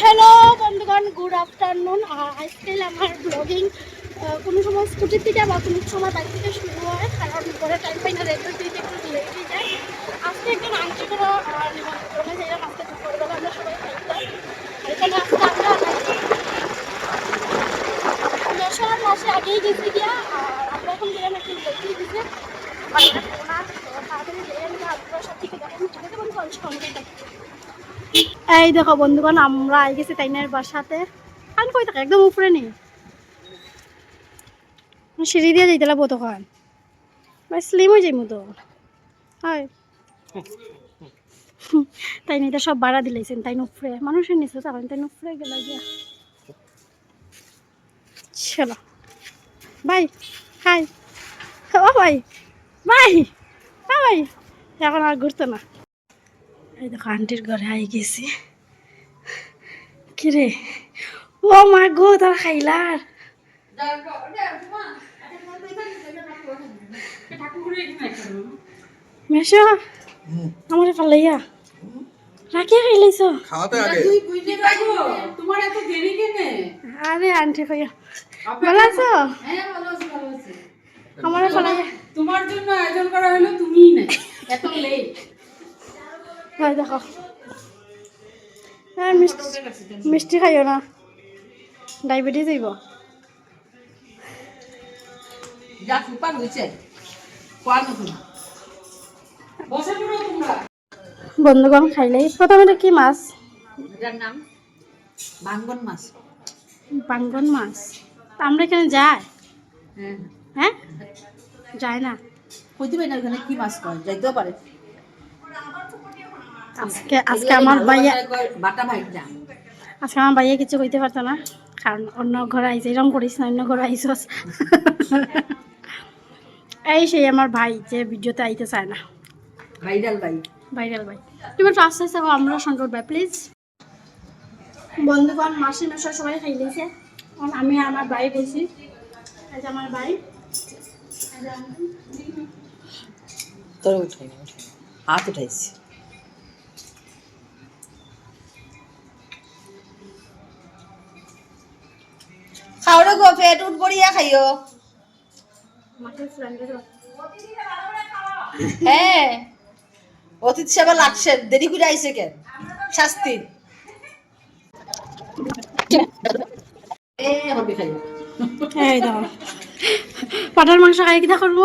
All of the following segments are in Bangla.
হ্যালো, বন্ধুগণ গুড আফটারনুন আজকে আমার ব্লগিং কোনো সময় স্কুটির থেকে বা কোনো সময় বাইক থেকে শুরু হয়, কারণ পরে টাইম পাই না রেডিও দিতে একটু লেট হয়ে যায় আজকে একজন আংটি করে নিমন্ত্রণে যাই আজকে দুপুরবেলা আমরা সবাই খাইতাম এখানে আজকে আমরা দশরা মাসে আগেই গেছি গিয়া আমরা এখন গেলাম একটু বাড়িটা পোনা তাড়াতাড়ি আমি আপনার সাথে দেখেন, ঠিক আছে দেখি এই দেখো বন্ধুগণ, আমরা আই গেছি তাইনের বাসাতে। আন কই থাকে? একদম উপরে নেই। সিঁড়ি দিয়ে যাইতে লাগবো তখন। স্লিম হয়ে যাই তো। হয় তাই নিতে সব বাড়া দিলাইছেন তাই উপরে। মানুষের নিচে তখন তাই উপরে গেল গিয়া। চলো বাই হাই। ও ভাই বাই হ্যাঁ ভাই। এখন আর ঘুরতো না। এই দেখো, আন্টির ঘরে আই গেছি। কিরে ও মা গো তার খাইলার। মেশো আমার ফালাইয়া। রাখিয়া খাইলাইছ খাওয়াতে আগে। তুই বুঝতে পারব তোমার এত দেরি কেনে? আরে আন্টি খাইয়া ভালো আছো? হ্যাঁ আমার ফালাইয়া। তোমার জন্য আয়োজন করা হলো তুমিই না এত লেট হয় দেখো। হ্যাঁ মিষ্টি মিষ্টি খাইও না। ডায়াবেটিস হইব। বন্ধুগণ খাইলেই প্রথমে কি মাছ? নাম ভাঙ্গন মাছ। বাঙ্গন মাছ। আমরা এখানে যাই? হ্যাঁ। হ্যাঁ? যায় না। কইতে পারি না ওখানে কি মাছ কয় যাইতেও পারে। আজকে আজকে আমার ভাইয়া বাটা ভাই যা। আজকে আমার ভাইয়া কিছু কইতে পারতো না কারণ অন্য ঘরে আইছে এরকম করিস না অন্য ঘরে আইসস এই সেই আমার ভাই যে ভিডিওতে আইতে চায় না। ভাইরাল ভাই। ভাইরাল ভাই। এবার ফার্স্ট আইসে আমরা সঙ্গে ভাই প্লিজ বন্ধুগণ মাসি মেশা সবাই খাই লিছে। আমি আমার ভাই বলছি এই যে আমার ভাই। এই যে আমার- তোর উঠাই না উঠাই হাত উঠাইছি। খাওয়ারে গো পেট উঠ বড়িয়া খাইও। হ্যাঁ। অতিথি সেবা লাগছে দেরি করে আইছে কেন শাস্তি। এ হবে খাইও এই দাও। পাটার মাংস খাই কিনা করব?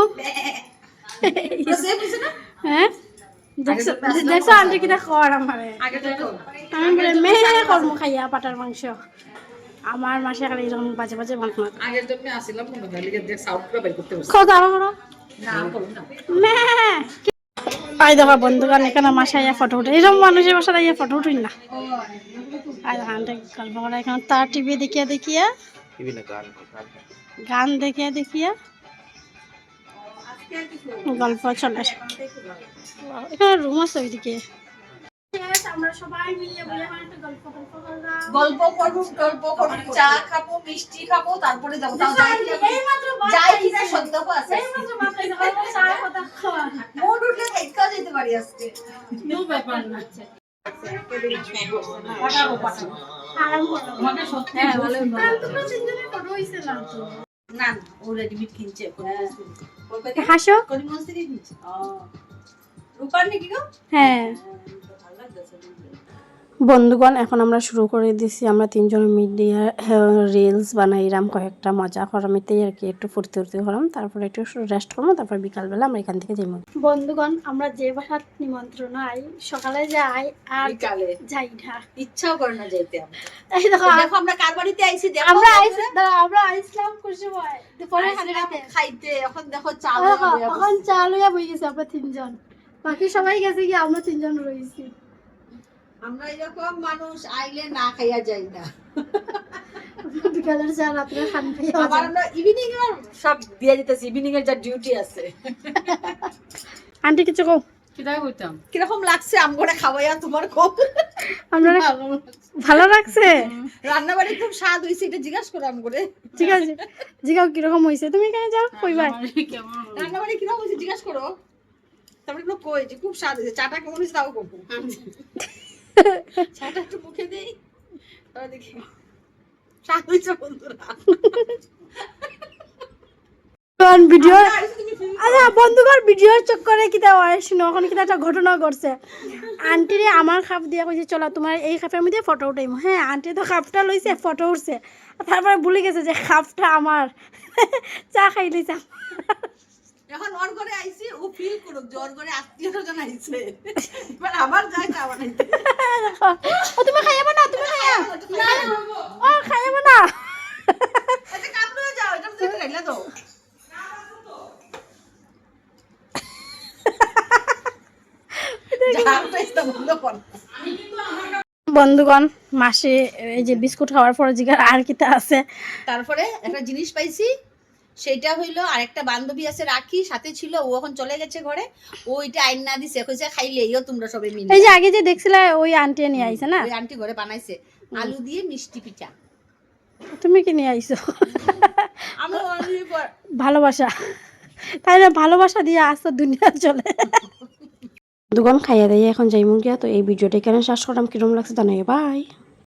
হ্যাঁ? দেখছ আন্টি কিনা খর আমারে। আমি বলে মেয়ে করব খাইয়া পাটার মাংস। আমার মাসে খালি এরকম বাজে বাজে মাংস আগের জন্য আসিলাম মনে হয় সাউন্ডটা বের করতে বসে খাও আরও করো না করুন না। আই দেখো বন্ধুগান এখানে মাসে আইয়া ফটো উঠে এরকম মানুষের বাসায় আইয়া ফটো উঠুন না। আই দেখো গল্প করে এখানে। তার টিভি দেখিয়া দেখিয়া। গান দেখিয়া দেখিয়া। গল্প চলে এখানে রুম আছে ওইদিকে। আমরা সবাই মিলিয়ে একটা গল্প গল্প করলাম। গল্প করুন গল্প করুন চা খাব মিষ্টি খাব তারপরে যাব। তাও যাই কিনা- যাই কিনা সন্দেহ আছে। মোট উঠলে খাইতে যেতে পারি আজকে। হ্যাঁ ভালো না ও রেডিমেড কিনছে হাসো। রূপার নাকি গো? হ্যাঁ। বন্ধুগণ এখন আমরা শুরু করে দিছি। আমরা তিনজন মিডিয়া রিলস বানাইলাম কয়েকটা মজা। করামিতে আর কি একটু ফুর্তি ফুর্তি করলাম তারপরে একটু রেস্ট করব তারপর বিকালবেলা আমরা এখান থেকে যাইব বন্ধুগণ আমরা যে বাসার নিমন্ত্রণ আই সকালে যাই আর বিকালে। যাই না। ইচ্ছাও করে না যেতে আমরা এই দেখো দেখো আমরা কার বাড়িতে আইছি? দেখো আমরা দাঁড়া, আমরা আইসলাম কোন সময় দুপুরে আইছিলাম খাইতে এখন দেখো চা দেখো, বইয়া এখন চা লইয়া বই গেছে আমরা তিনজন। বাকি সবাই গেছে কি আমরা তিনজন রয়েছি আমরা এরকম মানুষ আইলে না খাইয়া যাই না। বিকালের চা রাত্রে খান খাইয়া আবার আমরা ইভিনিং এর সব দিয়ে দিতেছি ইভিনিং এর যা ডিউটি আছে। আন্টি কিছু কো কিটাই কইতাম? কীরকম লাগছে আমগরে খাওয়াইয়া তোমার খুব আমরা ভালো লাগছে। রান্না বাড়ি খুব স্বাদ হইছে এটা জিজ্ঞাসা করো আমগরে ঠিক আছে। জিগাও কীরকম হয়েছে তুমি এখানে যাও রান্না বাড়ি কীরকম হইছে জিজ্ঞাসা করো। তারপরে কই যে খুব স্বাদ হয়েছে চাটা কেমন হয়েছে তাও করব চাটা একটু মুখে দেই তবে দেখি বন্ধুরা। ভিডিও আরে, আচ্ছা বন্ধুগর ভিডিওর চক্করে কিতা হয় শুনো এখন কিতা একটা ঘটনা ঘটছে। আন্টিরে আমার খাপ দিয়া কইছে চলো তোমার এই খাপের মধ্যে ফটো উঠাইম। হ্যাঁ আন্টি তো খাপটা লইছে ফটো উঠছে। তারপরে ভুলে গেছে যে খাপটা আমার চা খাই লইছে এখন ওর ঘরে আইছি ও ফিল করুক যে ওর ঘরে আত্মীয় স্বজন আইছে। এবার আবার যায় খাওয়া নাইতে ও তুমি খাইয়াবো না তুমি খাইয়া। ও খাইয়াবো না। যাও এটা তো কর। বন্ধুগণ মাসে এই যে বিস্কুট খাওয়ার পরে জিগার আর কিতা আছে? তারপরে একটা জিনিস পাইছি সেটা হইল আরেকটা বান্ধবী আছে রাখি সাথে ছিল ও এখন চলে গেছে ঘরে। ও এটা আইন না দিছে কইছে খাইলে এইও তোমরা সবাই মিলে। এই যে আগে যে দেখছিলে ওই আন্টি নিয়ে আইছে না? ওই আন্টি ঘরে বানাইছে। আলু দিয়ে মিষ্টি পিঠা। তুমি কি নিয়ে আইছো? আমি only ভালোবাসা। তাই না ভালোবাসা দিয়ে আসতো দুনিয়া চলে। দোকান খাইয়া দিয়ে এখন যাইমু গিয়া তো এই ভিডিওটা এখানে শেষ করলাম। কিরম লাগছে জানাই বাই।